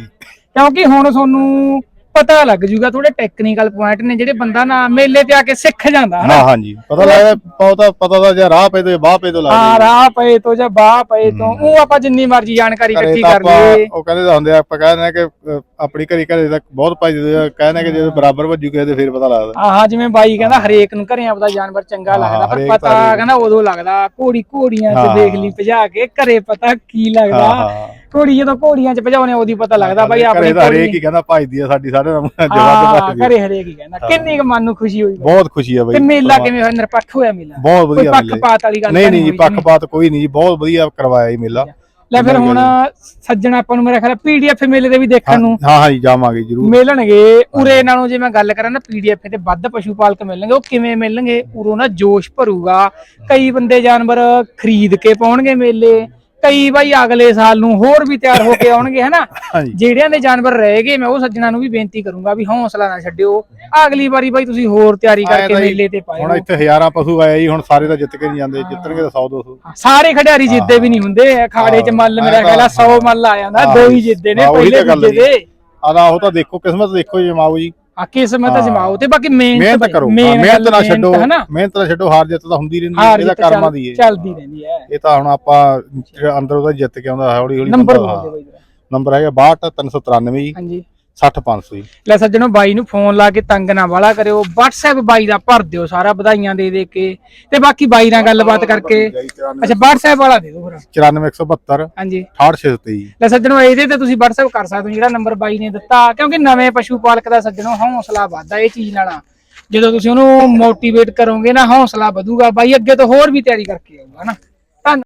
ਕਿਉਂਕਿ ਹੁਣ ਤੁਹਾਨੂੰ ਪਤਾ ਲੱਗ ਜੂਗਾ ਥੋੜੇ ਟੈਕਨੀਕਲ ਪੁਆਇੰਟ ਨੇ ਜਿਹੜੇ ਬੰਦਾ ਨਾ ਮੇਲੇ ਤੇ ਆ ਕੇ ਸਿੱਖ ਜਾਂਦਾ ਹਾਂ ਹਾਂਜੀ। ਪਤਾ ਲੱਗਦਾ ਪਤਾ ਪਤਾ ਦਾ ਜੇ ਰਾਹ ਪਏ ਤੇ ਬਾਹ ਪਏ ਤੋਂ ਲੱਗ ਆ। ਰਾਹ ਪਏ ਤੋਂ ਜਾਂ ਬਾਹ ਪਏ ਤੋਂ ਉਹ ਆਪਾਂ ਜਿੰਨੀ ਮਰਜ਼ੀ ਜਾਣਕਾਰੀ ਇਕੱਠੀ ਕਰ ਲਈਏ। ਉਹ ਕਹਿੰਦੇ ਹੁੰਦੇ ਆ, ਆਪਾਂ ਕਹਿੰਦੇ ਕਿ ਆਪਣੀ ਘਰੀ ਘਰੇ ਤੱਕ ਬਹੁਤ ਭੱਜਦੇ ਕਹਿੰਦੇ ਕਿ ਜੇ ਬਰਾਬਰ ਭੱਜੂ ਕਿਸੇ ਤੇ ਫਿਰ ਪਤਾ ਲੱਗਦਾ। ਆਹ ਜਿਵੇਂ ਬਾਈ ਕਹਿੰਦਾ ਹਰੇਕ ਨੂੰ ਘਰੇ ਆਪਦਾ ਜਾਨਵਰ ਚੰਗਾ ਹਾਂ, ਲੱਗਦਾ ਪਰ ਪਤਾ ਕਹਿੰਦਾ ਉਦੋਂ ਲੱਗਦਾ ਘੋੜੀ ਘੋੜੀਆਂ 'ਚ ਹਾਂ। ਦੇਖ ਲਈ ਭਜਾ ਕੇ ਘਰੇ ਪਤਾ ਕੀ ਹਾਂ ਲੱਗਦਾ ਹਾਂ। ਘੋੜੀ ਜਦੋਂ ਘੋੜੀਆਂ 'ਚ ਭਜਾਉਣੇ ਉਹਦੀ ਪਤਾ ਲੱਗਦਾ ਬਾਈ ਆਪਣੀ ਹਰੇਕ ਹੀ ਕਹਿੰਦਾ ਭੱਜਦੀ ਆ ਸਾਡੀ ਸਾਡੇ ਨਾਲ ਜਵਾਬ ਹਾਂ ਭੱਜਦੀ ਘਰੇ ਹਰੇਕ ਹੀ ਕਹਿੰਦਾ। ਕਿੰਨੀ ਕੁ ਮਨ ਨੂੰ ਖੁਸ਼ੀ ਹੋਈ? ਬਹੁਤ ਖੁਸ਼ੀ ਆ ਬਈ ਤੇ ਮੇਲਾ ਕਿਵੇਂ ਹੋਇਆ? ਨਿਰਪੱਖ ਹੋਇਆ ਮੇਲਾ? ਬਹੁਤ ਵਧੀਆ ਕੋਈ ਪੱਖਪਾਤ ਵਾਲੀ ਗੱਲ ਨਹੀਂ ਨਹੀਂ ਜੀ ਪੱਖਪਾਤ ਕੋਈ ਨਹੀਂ ਜੀ ਬਹੁਤ ਵਧੀਆ ਕਰਵਾਇਆ ਜੀ ਮੇਲਾ। ਲੈ ਫਿਰ ਹੁਣ ਸੱਜਣ ਆਪਾਂ ਨੂੰ ਮੇਰਾ ਖਿਆਲ ਪੀਡੀਐਫ ਮੇਲੇ ਦੇ ਵੀ ਦੇਖਣ ਨੂੰ ਹਾਂ ਹਾਂ ਜੀ ਜਾਵਾਂਗੇ ਜਰੂਰ। ਮਿਲਣਗੇ। ਉਰੇ ਨਾਲੋਂ ਜੇ ਮੈਂ ਗੱਲ ਕਰਾਂ ਨਾ ਪੀਡੀਐਫ ਤੇ ਵੱਧ ਪਸ਼ੂ ਪਾਲਕ ਮਿਲਣਗੇ। ਉਹ ਕਿਵੇਂ ਮਿਲਣਗੇ? ਉਰੋਂ ਨਾ ਜੋਸ਼ ਭਰੂਗਾ। ਕਈ ਬੰਦੇ ਜਾਨਵਰ ਖਰੀਦ ਕੇ ਪਾਉਣਗੇ ਮੇਲੇ। ਕਈ ਬਾਈ ਅਗਲੇ ਸਾਲ ਨੂੰ ਹੋਰ ਵੀ ਤਿਆਰ ਹੋ ਕੇ ਆਉਣਗੇ ਹਨਾ? ਹਾਂਜੀ। ਜਿਹੜਿਆਂ ਦੇ ਜਾਨਵਰ ਰਹਿ ਗਏ ਮੈਂ ਉਹ ਸੱਜਣਾ ਨੂੰ ਵੀ ਬੇਨਤੀ ਕਰੂੰਗਾ ਵੀ ਹੌਸਲਾ ਨਾ ਛੱਡਿਓ। ਅਗਲੀ ਵਾਰੀ ਬਾਈ ਤੁਸੀਂ ਹੋਰ ਤਿਆਰੀ ਆਏਂ ਕਰਕੇ ਤਾਂ ਜੀ, ਮੇਲੇ ਤੇ ਪਾਇਓ। ਹੁਣ ਇੱਥੇ ਹਜ਼ਾਰਾਂ ਪਸ਼ੂ ਆਏ ਜੀ ਹੁਣ ਸਾਰੇ ਤਾਂ ਜਿੱਤ ਕੇ ਨਹੀਂ ਜਾਂਦੇ ਜਿੱਤਣਗੇ ਤਾਂ 100 200 ਸਾਰੇ ਖਿਡਾਰੀ ਜਿੱਦੇ ਵੀ ਨਹੀਂ ਹੁੰਦੇ ਅਖਾੜੇ 'ਚ ਮੱਲ ਮੇਰਾ ਖਿਆਲ ਆ 100 ਮੱਲ ਆ ਜਾਂਦਾ ਦੋ ਹੀ ਜਿੱਦੇ ਨੇ ਪਹਿਲੇ ਦੂਜੇ ਦੇ। ਆਦਾ ਉਹ ਤਾਂ ਦੇਖੋ ਕਿਸਮਤ ਦੇਖੋ ਜੀ ਮਾਓ ਜੀ। ਆ ਕਿਸਮਤ ਜਮਾਓ ਤੇ ਬਾਕੀ ਮਿਹਨਤ ਮਿਹਨਤ ਕਰੋ। ਮਿਹਨਤ ਨਾ ਛੱਡੋ ਮਿਹਨਤ ਨਾ ਛੱਡੋ ਹਾਰ ਜਿੱਤ ਤਾਂ ਹੁੰਦੀ ਰਹਿੰਦੀ ਹੈ ਇਹਦਾ ਕਰਮਾਂ ਦੀ ਹੈ। ਚੱਲਦੀ ਰਹਿੰਦੀ ਹੈ। ਇਹ ਤਾਂ ਹੁਣ ਆਪਾਂ ਅੰਦਰ ਉਹਦਾ ਜਿੱਤ ਕੇ ਆਉਂਦਾ ਹੌਲੀ ਹੌਲੀ ਨੰਬਰ। ਨੰਬਰ ਹੈਗਾ 62 393 ਜੀ। ਹਾਂਜੀ। 60 500 ਜੀ। ਲੈ ਸੱਜਣੋ ਬਾਈ ਨੂੰ ਫੋਨ ਲਾ ਕੇ ਤੰਗ ਨਾ ਵਾਲਾ ਕਰਿਓ। WhatsApp ਬਾਈ ਦਾ ਭਰ ਦਿਓ ਸਾਰਾ ਵਧਾਈਆਂ ਦੇ ਦੇ ਕੇ। ਤੇ ਬਾਕੀ ਬਾਈ ਨਾਲ ਗੱਲਬਾਤ ਕਰਕੇ। ਅੱਛਾ WhatsApp ਵਾਲਾ ਦੇ ਦਿਓ ਫਿਰ 94172 ਹਾਂਜੀ। 68623 ਲੈ ਸੱਜਣੋ ਇਹਦੇ ਤੇ ਤੁਸੀਂ WhatsApp ਕਰ ਸਕਦੇ ਹੋ ਜਿਹੜਾ ਨੰਬਰ ਬਾਈ ਨੇ ਦਿੱਤਾ। ਕਿਉਂਕਿ ਨਵੇਂ ਪਸ਼ੂ ਪਾਲਕ ਦਾ ਸੱਜਣੋ ਹੌਸਲਾ ਵੱਧਦਾ ਇਹ ਚੀਜ਼ ਨਾਲ। ਜਦੋਂ ਤੁਸੀਂ ਉਹਨੂੰ ਮੋਟੀਵੇਟ ਕਰੋਗੇ ਨਾ ਹੌਸਲਾ ਵਧੂਗਾ। ਬਾਈ ਅੱਗੇ ਤੋਂ ਹੋਰ ਵੀ ਤਿਆਰੀ ਕਰਕੇ ਆਊਗਾ ਹਨਾ?